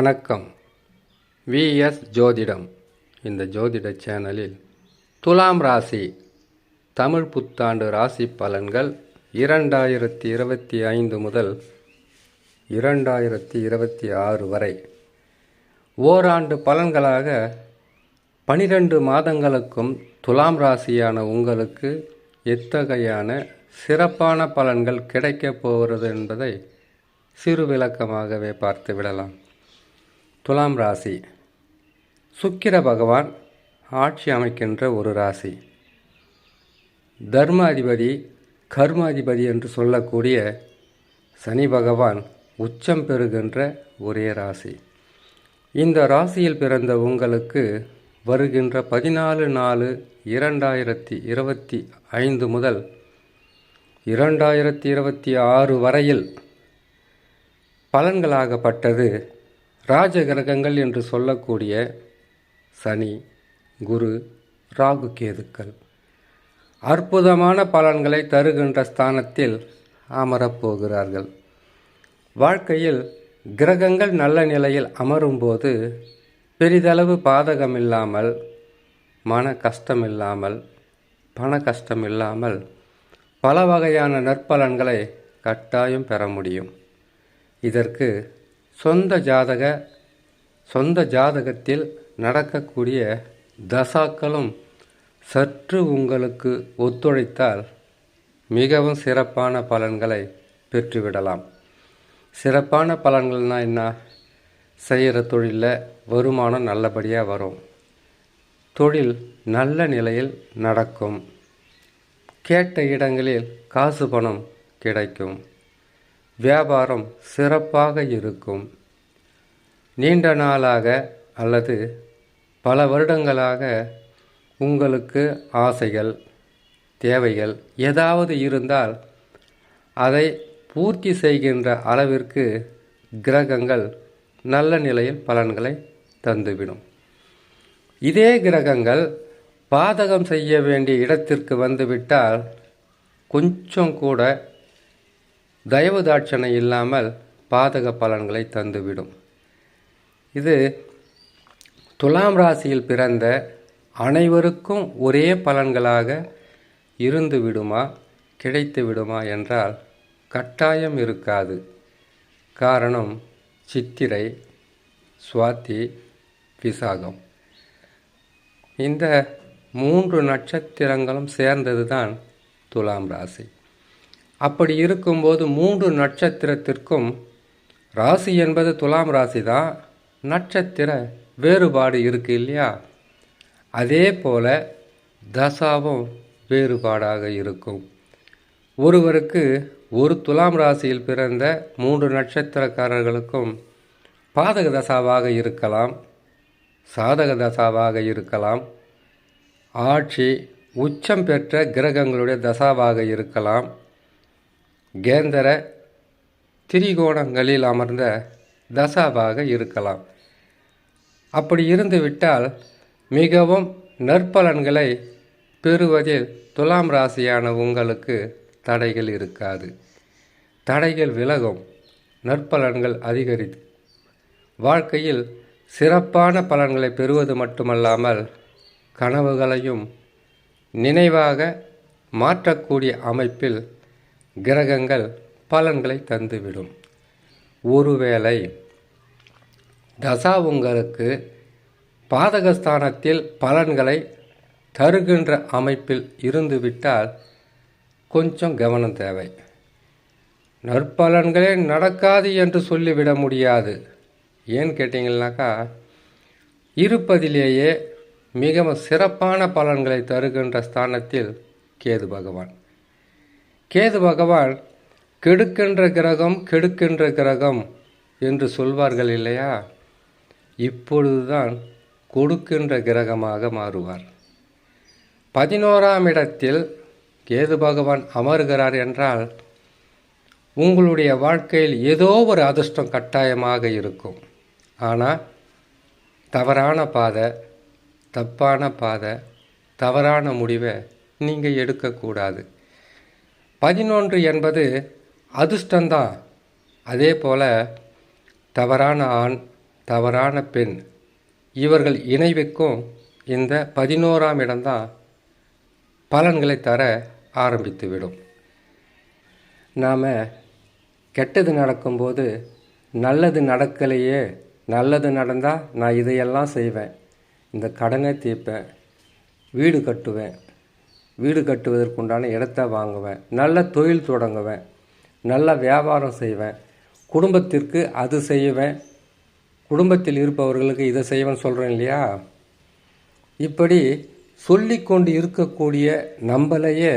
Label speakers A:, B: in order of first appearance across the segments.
A: வணக்கம். விஎஸ் ஜோதிடம். இந்த ஜோதிட சேனலில் துலாம் ராசி தமிழ் புத்தாண்டு ராசி பலன்கள் இரண்டாயிரத்தி இருபத்தி ஐந்து முதல் இரண்டாயிரத்தி இருபத்தி ஆறு வரை. ஓராண்டு பலன்களாக பனிரெண்டு மாதங்களுக்கும் துலாம் ராசியான உங்களுக்கு எத்தகையான சிறப்பான பலன்கள் கிடைக்கப் போகிறது என்பதை சிறு விளக்கமாகவே பார்த்து விடலாம் துலாம் ராசி. சுக்கிர பகவான் ஆட்சி அமைக்கின்ற ஒரு ராசி. தர்ம அதிபதி கர்ம அதிபதி என்று சொல்லக்கூடிய சனி பகவான் உச்சம் பெறுகின்ற ஒரே ராசி. இந்த ராசியில் பிறந்த உங்களுக்கு வருகின்ற பதினாலு நாலு இரண்டாயிரத்தி இருபத்தி ஐந்து முதல் இரண்டாயிரத்தி இருபத்தி ஆறு வரையில் பலன்களாகப்பட்டது. ராஜ கிரகங்கள் என்று சொல்லக்கூடிய சனி குரு ராகு கேதுக்கள். அற்புதமான பலன்களை தருகின்ற ஸ்தானத்தில் அமரப்போகிறார்கள். வாழ்க்கையில் கிரகங்கள் நல்ல நிலையில் அமரும்போது பெரிதளவு பாதகமில்லாமல் மன கஷ்டமில்லாமல் பண கஷ்டம் இல்லாமல் பல வகையான நற்பலன்களை கட்டாயம் பெற முடியும். இதற்கு சொந்த ஜாதக சொந்த ஜாதகத்தில் நடக்கக்கூடிய தசாக்களும் சற்று உங்களுக்கு ஒத்துழைத்தால் மிகவும் சிறப்பான பலன்களை பெற்றுவிடலாம். சிறப்பான பலன்கள்னால் என்ன? செய்கிற தொழிலில் வருமானம் நல்லபடியாக வரும். தொழில் நல்ல நிலையில் நடக்கும். கேட்ட இடங்களில் காசு பணம் கிடைக்கும். வியாபாரம் சிறப்பாக இருக்கும். நீண்ட நாளாக அல்லது பல வருடங்களாக உங்களுக்கு ஆசைகள் தேவைகள் ஏதாவது இருந்தால் அதை பூர்த்தி செய்கின்ற அளவிற்கு கிரகங்கள் நல்ல நிலையில் பலன்களை தந்துவிடும். இதே கிரகங்கள் பாதகம் செய்ய வேண்டிய இடத்திற்கு வந்துவிட்டால் கொஞ்சம் கூட தயவு தாட்சணை இல்லாமல் பாதக பலன்களை தந்துவிடும். இது துலாம் ராசியில் பிறந்த அனைவருக்கும் ஒரே பலன்களாக இருந்து விடுமா கிடைத்து விடுமா என்றால் கட்டாயம் இருக்காது. காரணம் சித்திரை சுவாதி விசாகம். இந்த மூன்று நட்சத்திரங்களும் சேர்ந்தது தான் துலாம் ராசி. அப்படி இருக்கும்போது மூன்று நட்சத்திரத்திற்கும் ராசி என்பது துலாம் ராசி தான் நட்சத்திர வேறுபாடு இருக்கு இல்லையா? அதே போல் தசாவும் வேறுபாடாக இருக்கும். ஒருவருக்கு ஒரு துலாம் ராசியில் பிறந்த மூன்று நட்சத்திரக்காரர்களுக்கும் பாதக தசாவாக இருக்கலாம் சாதக தசாவாக இருக்கலாம் ஆட்சி உச்சம் பெற்ற கிரகங்களுடைய தசாவாக இருக்கலாம் கேந்திர திரிகோணங்களில் அமர்ந்த தசாவாக இருக்கலாம். அப்படி இருந்துவிட்டால் மிகவும் நற்பலன்களை பெறுவதில் துலாம் ராசியான உங்களுக்கு தடைகள் இருக்காது. தடைகள் விலகும் நற்பலன்கள் அதிகரித்து வாழ்க்கையில் சிறப்பான பலன்களை பெறுவது மட்டுமல்லாமல் கனவுகளையும் நினைவாக மாற்றக்கூடிய அமைப்பில் கிரகங்கள் பலன்களை தந்துவிடும். ஒருவேளை தசா உங்களுக்கு பாதகஸ்தானத்தில் பலன்களை தருகின்ற அமைப்பில் இருந்துவிட்டால் கொஞ்சம் கவனம் தேவை. நற்பலன்களே நடக்காது என்று சொல்லிவிட முடியாது. ஏன்னு கேட்டீங்கன்னாக்கா இருப்பதிலேயே மிகவும் சிறப்பான பலன்களை தருகின்ற ஸ்தானத்தில் கேது பகவான். கேது பகவான் கெடுக்கின்ற கிரகம் கெடுக்கின்ற கிரகம் என்று சொல்வார்கள் இல்லையா? இப்பொழுதுதான் கொடுக்கின்ற கிரகமாக மாறுவார். பதினோராம் இடத்தில் கேது பகவான் அமர்கிறார் என்றால் உங்களுடைய வாழ்க்கையில் ஏதோ ஒரு அதிர்ஷ்டம் கட்டாயமாக இருக்கும். ஆனால் தவறான பாதை தப்பான பாதை தவறான முடிவை நீங்கள் எடுக்கக்கூடாது. பதினொன்று என்பது அதிர்ஷ்டந்தான் அதே போல் தவறான ஆண் தவறான பெண் இவர்கள் இணைவுக்கும் இந்த பதினோராம் இடம்தான் பலன்களை தர ஆரம்பித்துவிடும். நாம் கெட்டது நடக்கும்போது நல்லது நடக்கலையே நல்லது நடந்தால் நான் இதையெல்லாம் செய்வேன். இந்த கடனை தீர்ப்பேன் வீடு கட்டுவேன் வீடு கட்டுவதற்குண்டான இடத்த வாங்குவேன். நல்ல தொழில் தொடங்குவேன். நல்ல வியாபாரம் செய்வேன். குடும்பத்திற்கு அது செய்வேன். குடும்பத்தில் இருப்பவர்களுக்கு இதை செய்வேன் சொல்கிறேன் இல்லையா? இப்படி சொல்லிக்கொண்டு இருக்கக்கூடிய நம்மளையே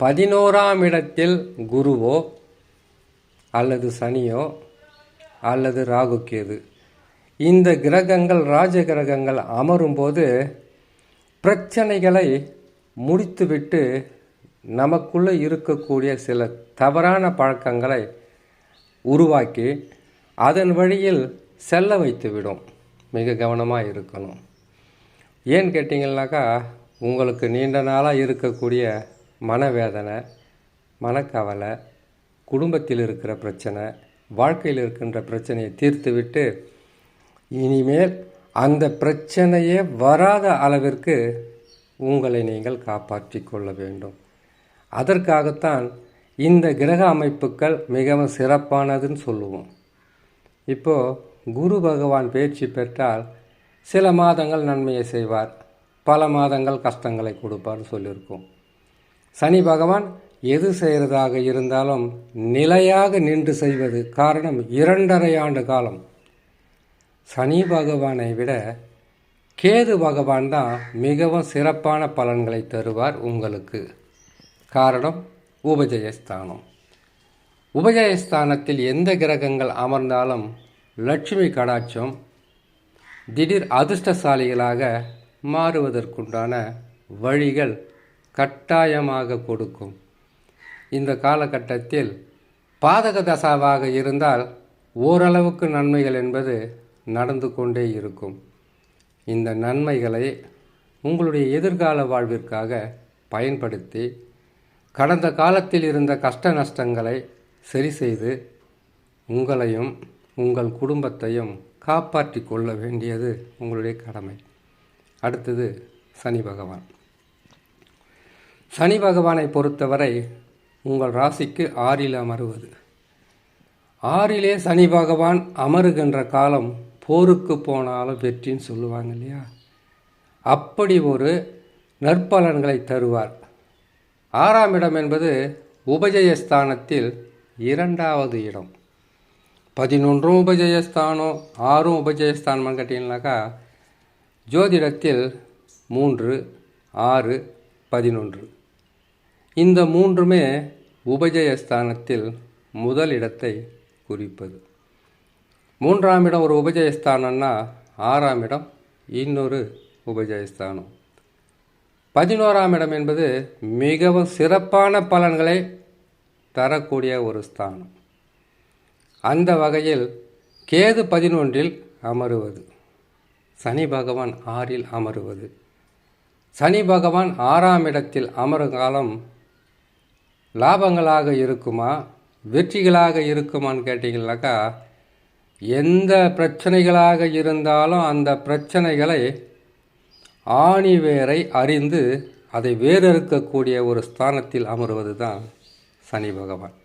A: பதினோராம் இடத்தில் குருவோ அல்லது சனியோ அல்லது ராகு கேது. இந்த கிரகங்கள் ராஜ கிரகங்கள் அமரும்போது பிரச்சனைகளை முடித்துவிட்டு நமக்குள்ளே இருக்கக்கூடிய சில தவறான பழக்கங்களை உருவாக்கி அதன் வழியில் செல்ல வைத்துவிடும் மிக கவனமாக இருக்கணும். ஏன்னு கேட்டிங்கன்னாக்கா உங்களுக்கு நீண்ட நாளாக இருக்கக்கூடிய மனவேதனை மனக்கவலை குடும்பத்தில் இருக்கிற பிரச்சனை வாழ்க்கையில் இருக்கின்ற பிரச்சனையை தீர்த்துவிட்டு இனிமேல் அந்த பிரச்சனையே வராத அளவிற்கு உங்களை நீங்கள் காப்பாற்றி கொள்ள வேண்டும். அதற்காகத்தான் இந்த கிரக அமைப்புகள் மிகவும் சிறப்பானதுன்னு சொல்லுவோம். இப்போது குரு பகவான் பேச்சு பெற்றால் சில மாதங்கள் நன்மையை செய்வார் பல மாதங்கள் கஷ்டங்களை கொடுப்பார்னு சொல்லியிருக்கோம். சனி பகவான் எது செய்கிறதாக இருந்தாலும் நிலையாக நின்று செய்வது காரணம் இரண்டரை ஆண்டு காலம். சனி பகவானை விட கேது பகவான் தான் மிகவும் சிறப்பான பலன்களை தருவார் உங்களுக்கு. காரணம் உபஜயஸ்தானம். உபஜயஸ்தானத்தில் எந்த கிரகங்கள் அமர்ந்தாலும் லட்சுமி கடாட்சம் திடீர் அதிர்ஷ்டசாலிகளாக மாறுவதற்குண்டான வழிகள் கட்டாயமாக கொடுக்கும். இந்த காலகட்டத்தில் பாதக தசாவாக இருந்தால் ஓரளவுக்கு நன்மைகள் என்பது நடந்து கொண்டே இருக்கும். இந்த நன்மைகளை உங்களுடைய எதிர்கால வாழ்விற்காக பயன்படுத்தி கடந்த காலத்தில் இருந்த கஷ்ட நஷ்டங்களை சரி செய்து உங்களையும் உங்கள் குடும்பத்தையும் காப்பாற்றி கொள்ள வேண்டியது உங்களுடைய கடமை. அடுத்தது சனி பகவான். சனி பகவானை பொறுத்தவரை உங்கள் ராசிக்கு ஆறில் அமருவது. ஆறிலே சனி பகவான் அமருகின்ற காலம் போருக்கு போனாலும் வெற்றின்னு சொல்லுவாங்க இல்லையா? அப்படி ஒரு நற்பலன்களை தருவார். ஆறாம் இடம் என்பது உபஜயஸ்தானத்தில் இரண்டாவது இடம். பதினொன்றும் உபஜயஸ்தானம் ஆறும் உபஜயஸ்தானம் கேட்டிங்கனாக்கா ஜோதிடத்தில் மூன்று ஆறு பதினொன்று. இந்த மூன்றுமே உபஜயஸ்தானத்தில் முதல் இடத்தை குறிப்பது. மூன்றாம் இடம் ஒரு உபஜயஸ்தானம்னா ஆறாம் இடம் இன்னொரு உபஜயஸ்தானம். பதினோராம் இடம் என்பது மிகவும் சிறப்பான பலன்களை தரக்கூடிய ஒரு ஸ்தானம். அந்த வகையில் கேது பதினொன்றில் அமருவது சனி பகவான் ஆறில் அமருவது. சனி பகவான் ஆறாம் இடத்தில் அமரும் காலம் லாபங்களாக இருக்குமா வெற்றிகளாக இருக்குமான்னு கேட்டிங்கனாக்கா எந்த பிரச்சனைகளாக இருந்தாலும் அந்த பிரச்சனைகளை ஆணி வேரை அறிந்து அதை வேறறுக்கக்கூடிய ஒரு ஸ்தானத்தில் அமருவது தான் சனி பகவான்.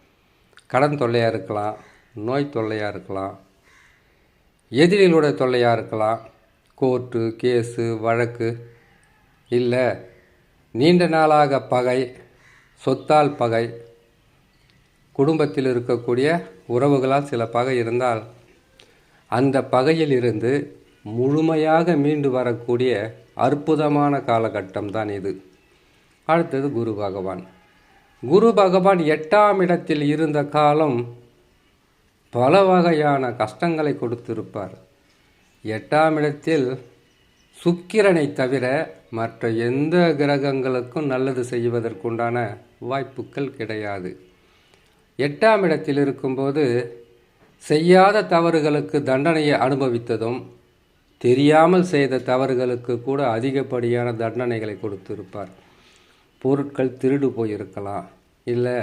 A: கடன் தொல்லையாக இருக்கலாம் நோய் தொல்லையாக இருக்கலாம் எதிரிகளுடைய தொல்லையாக இருக்கலாம் கோர்ட்டு கேஸு வழக்கு இல்லை நீண்ட நாளாக பகை சொத்தால் பகை குடும்பத்தில் இருக்கக்கூடிய உறவுகளால் சில பகை இருந்தால் அந்த பகையிலிருந்து முழுமையாக மீண்டு வரக்கூடிய அற்புதமான காலகட்டம் தான் இது. அடுத்தது குரு பகவான். குரு பகவான் எட்டாம் இடத்தில் இருந்த காலம் பல வகையான கஷ்டங்களை கொடுத்திருப்பார். எட்டாம் இடத்தில் சுக்கிரனை தவிர மற்ற எந்த கிரகங்களுக்கும் நல்லது செய்வதற்குண்டான வாய்ப்புகள் கிடையாது. எட்டாம் இடத்தில் இருக்கும்போது செய்யாத தவறுகளுக்கு தண்டனையை அனுபவித்ததும் தெரியாமல் செய்த தவறுகளுக்கு கூட அதிகப்படியான தண்டனைகளை கொடுத்திருப்பார். பொருட்கள் திருடு போயிருக்கலாம். இல்லை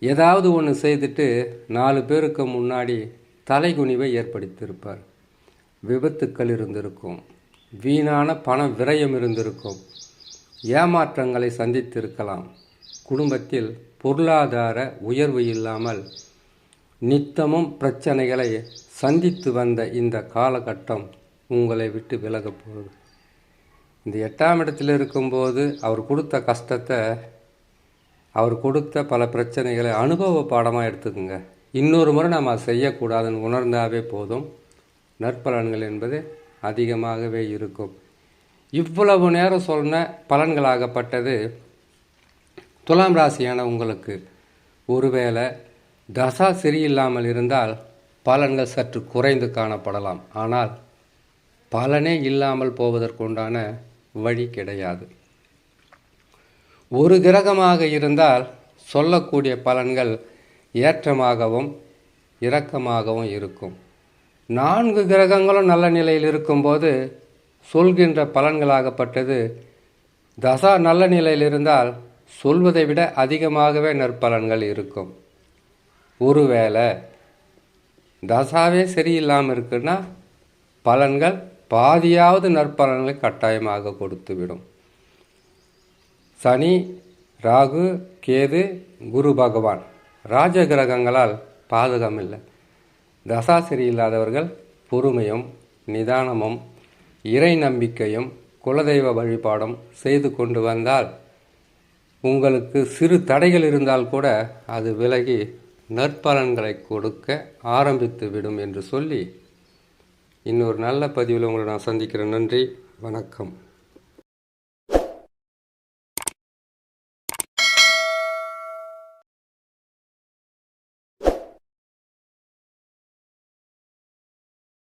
A: ஏதாவது ஒன்று செய்துட்டு நாலு பேருக்கு முன்னாடி தலைகுனிவை ஏற்படுத்தியிருப்பார். விபத்துக்கள் இருந்திருக்கும். வீணான பண விரயம் இருந்திருக்கும். ஏமாற்றங்களை சந்தித்திருக்கலாம். குடும்பத்தில் பொருளாதார உயர்வு இல்லாமல் நித்தமும் பிரச்சனைகளை சந்தித்து வந்த இந்த காலகட்டம் உங்களை விட்டு விலகப் போகுது. இந்த எட்டாம் இடத்தில் இருக்கும்போது அவர் கொடுத்த கஷ்டத்தை அவர் கொடுத்த பல பிரச்சனைகளை அனுபவ பாடமாக எடுத்துக்கோங்க. இன்னொரு முறை நம்ம அதை செய்யக்கூடாதுன்னு உணர்ந்தாவே போதும். நற்பலன்கள் என்பது அதிகமாகவே இருக்கும். இவ்வளவு நேரம் சொன்ன பலன்களாகப்பட்டது துலாம் ராசியான உங்களுக்கு ஒருவேளை தசா சரியில்லாமல் இருந்தால் பலன்கள் சற்று குறைந்து காணப்படலாம். ஆனால் பலனே இல்லாமல் போவதற்குண்டான வழி கிடையாது. ஒரு கிரகமாக இருந்தால் சொல்லக்கூடிய பலன்கள் ஏற்றமாகவும் இரக்கமாகவும் இருக்கும். நான்கு கிரகங்களும் நல்ல நிலையில் இருக்கும்போது சொல்கின்ற பலன்களாகப்பட்டது தசா நல்ல நிலையில் இருந்தால் சொல்வதை விட அதிகமாகவே நற்பலன்கள் இருக்கும். ஒருவேளை தசாவே சரியில்லாமல் இருக்குன்னா பலன்கள் பாதியாவது நற்பலன்களை கட்டாயமாக கொடுத்துவிடும். சனி ராகு கேது குரு பகவான். ராஜ கிரகங்களால் பாதகம் இல்லை தசா சரியில்லாதவர்கள் பொறுமையும் நிதானமும் இறை நம்பிக்கையும் குலதெய்வ வழிபாடும் செய்து கொண்டு வந்தால் உங்களுக்கு சிறு தடைகள் இருந்தால் கூட அது விலகி நற்பலன்களை கொடுக்க ஆரம்பித்து விடும் என்று சொல்லி இன்னொரு நல்ல பதிவில் உங்களை நான் சந்திக்கிறேன். நன்றி. வணக்கம்.